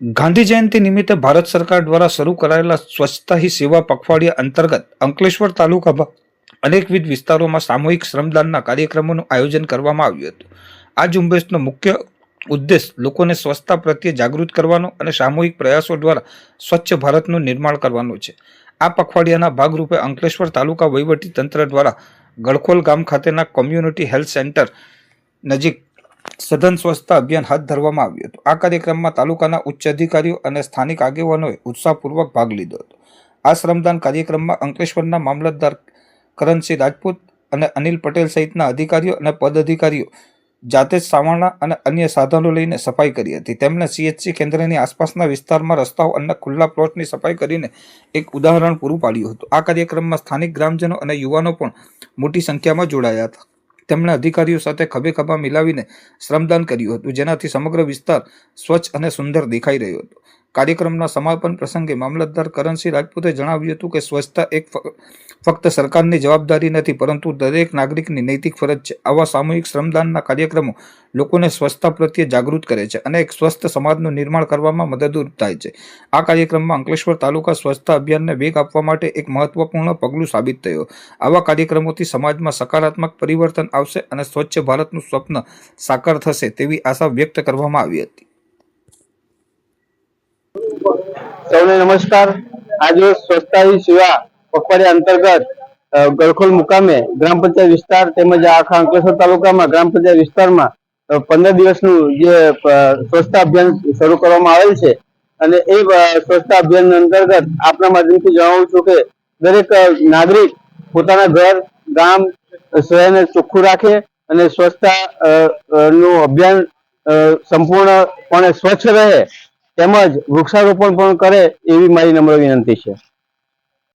ગાંધી જયંતિ નિમિત્તે ભારત સરકાર દ્વારા શરૂ કરાયેલા સ્વચ્છતા હી સેવા પખવાડિયા અંતર્ગત અંકલેશ્વર તાલુકામાં અનેકવિધ વિસ્તારોમાં સામૂહિક શ્રમદાનના કાર્યક્રમોનું આયોજન કરવામાં આવ્યું હતું. આ ઝુંબેશનો મુખ્ય ઉદ્દેશ લોકોને સ્વચ્છતા પ્રત્યે જાગૃત કરવાનો અને સામૂહિક પ્રયાસો દ્વારા સ્વચ્છ ભારતનું નિર્માણ કરવાનો છે. આ પખવાડિયાના ભાગરૂપે અંકલેશ્વર તાલુકા વહીવટી તંત્ર દ્વારા ગળખોલ ગામ ખાતેના કોમ્યુનિટી હેલ્થ સેન્ટર નજીક સઘન સ્વચ્છતા અભિયાન હાથ ધરવામાં આવ્યું હતું. આ કાર્યક્રમમાં તાલુકાના ઉચ્ચ અધિકારીઓ અને સ્થાનિક આગેવાનોએ ઉત્સાહપૂર્વક ભાગ લીધો હતો. આ શ્રમદાન કાર્યક્રમમાં અંકલેશ્વરના મામલતદાર કરણસિંહ રાજપૂત અને અનિલ પટેલ સહિતના અધિકારીઓ અને પદાધિકારીઓ જાતે જ સાવરણા અને અન્ય સાધનો લઈને સફાઈ કરી હતી. તેમણે સીએચસી કેન્દ્રની આસપાસના વિસ્તારમાં રસ્તાઓ અને ખુલ્લા પ્લોટની સફાઈ કરીને એક ઉદાહરણ પૂરું પાડ્યું હતું. આ કાર્યક્રમમાં સ્થાનિક ગ્રામજનો અને યુવાનો પણ મોટી સંખ્યામાં જોડાયા હતા. તેમણે અધિકારીઓ સાથે ખભે ખભા મિલાવીને શ્રમદાન કર્યું હતું, જેનાથી સમગ્ર વિસ્તાર સ્વચ્છ અને સુંદર દેખાઈ રહ્યો હતો. કાર્યક્રમના સમાપન પ્રસંગે મામલતદાર કરણસિંહ રાજપૂતે જણાવ્યું હતું કે સ્વચ્છતા એક ફક્ત સરકારની જવાબદારી નથી, પરંતુ દરેક નાગરિકની નૈતિક ફરજ છે. આવા સામૂહિક શ્રમદાનના કાર્યક્રમો લોકોને સ્વચ્છતા પ્રત્યે જાગૃત કરે છે અને એક સ્વસ્થ સમાજનું નિર્માણ કરવામાં મદદરૂપ થાય છે. આ કાર્યક્રમમાં અંકલેશ્વર તાલુકા સ્વચ્છતા અભિયાનને વેગ આપવા માટે એક મહત્વપૂર્ણ પગલું સાબિત થયું. આવા કાર્યક્રમોથી સમાજમાં સકારાત્મક પરિવર્તન આવશે અને સ્વચ્છ ભારતનું સ્વપ્ન સાકાર થશે તેવી આશા વ્યક્ત કરવામાં આવી હતી. સૌને નમસ્કાર. આજે સ્વચ્છતા સેવા પખવાડિયા અંતર્ગત ગળખોલ મુકામે ગ્રામ પંચાયત વિસ્તાર તેમજ આખા અંકલેશ્વર તાલુકામાં, ગ્રામ પંચાયત વિસ્તારમાં પંદર દિવસનું જે સ્વચ્છતા અભિયાન શરૂ કરવામાં આવેલ છે. અને એ સ્વચ્છતા અભિયાન અંતર્ગત આપના માધ્યમથી જણાવું છું કે દરેક નાગરિક પોતાના ઘર, ગામ, શહેરને ચોખ્ખું રાખે અને સ્વચ્છતા નું અભિયાન સંપૂર્ણપણે સ્વચ્છ રહે. તેમજ વૃક્ષારોપણ પણ કરે એવી મારી નમ્ર વિનંતી છે.